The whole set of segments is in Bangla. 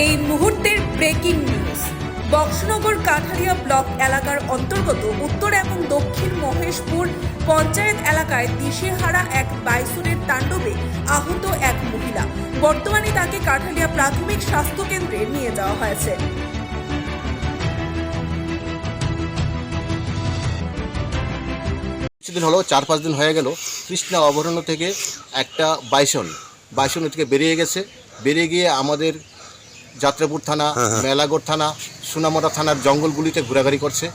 এই মুহূর্তের breaking news Boxanagar Kathariya block এলাকার অন্তর্গত উত্তর এবং দক্ষিণ মহেশপুর পঞ্চায়েত এলাকায় দিশেহারা এক বাইসনের তাণ্ডবে আহত এক মহিলা। বর্তমানে তাকে কাঠালিয়া প্রাথমিক স্বাস্থ্য কেন্দ্রে নিয়ে যাওয়া হয়েছে। কিছুদিন হলো, চার পাঁচ দিন হয়ে গেল, কৃষ্ণা অভয়ারণ্য থেকে একটা বাইসন বাইসন থেকে বেরিয়ে গেছে। বেরিয়ে গিয়ে আমাদের যাত্রাপুর থানা মেলাগড় থানা সোনামরা থানার জঙ্গলগুলিতে ঘোরাঘুরি করছে।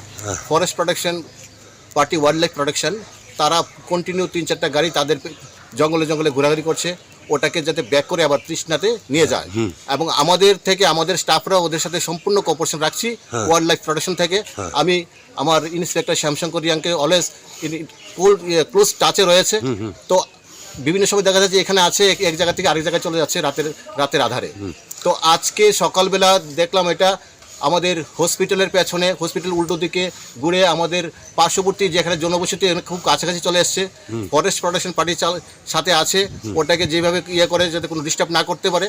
Forest protection party wildlife protection তারা কন্টিনিউ তিন চারটা গাড়ি তাদের জঙ্গলে জঙ্গলে ঘোরাঘুরি করছে। ওটাকে যাতে ব্যাক করে আবার তৃষ্ণাতে নিয়ে যায়। এবং আমাদের থেকে আমাদের স্টাফরা ওদের সাথে সম্পূর্ণ কোঅপারেশন রাখছি ওয়াইল্ড লাইফ প্রোটেকশন থেকে। আমি আমার ইন্সপেক্টর শ্যামশঙ্কর রিয়াংকে অলওয়েজ ক্লোজ টাচে রয়েছে। তো বিভিন্ন সময় দেখা যাচ্ছে এখানে আছে এক- এক জায়গা থেকে আরেক জায়গায় চলে যাচ্ছে রাতের রাতের আধারে। তো আজকে সকালবেলা দেখলাম এটা আমাদের হসপিটালের পেছনে হসপিটাল উল্টো দিকে ঘুরে আমাদের পার্শ্ববর্তী যেখানে জনবসতি এখানে খুব কাছাকাছি চলে এসছে। ফরেস্ট প্রোটেকশন পার্টির সাথে আছে। ওটাকে যেভাবে ইয়ে করে যাতে কোনো ডিস্টার্ব না করতে পারে।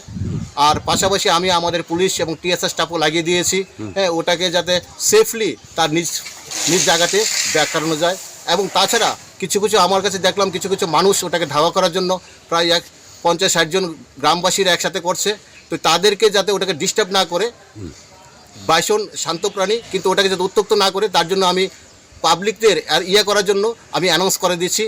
আর পাশাপাশি আমি আমাদের পুলিশ এবং টিএসআর স্টাফও লাগিয়ে দিয়েছি। হ্যাঁ ওটাকে যাতে সেফলি তার নিজ নিজ জায়গাতে ব্যাক করানো যায়। এবং তাছাড়া কিছু কিছু আমার কাছে দেখলাম কিছু কিছু মানুষ ওটাকে ধাওয়া করার জন্য প্রায় এক পঞ্চাশ ষাট জন গ্রামবাসীরা একসাথে করছে। তো তাদেরকে যাতে ওটাকে ডিস্টার্ব না করে, বাইসন শান্ত প্রাণী, কিন্তু ওটাকে যাতে উত্তক্ত না করে, তার জন্য আমি পাবলিকদের ইয়ে করার জন্য আমি অ্যানাউন্স করে দিচ্ছি।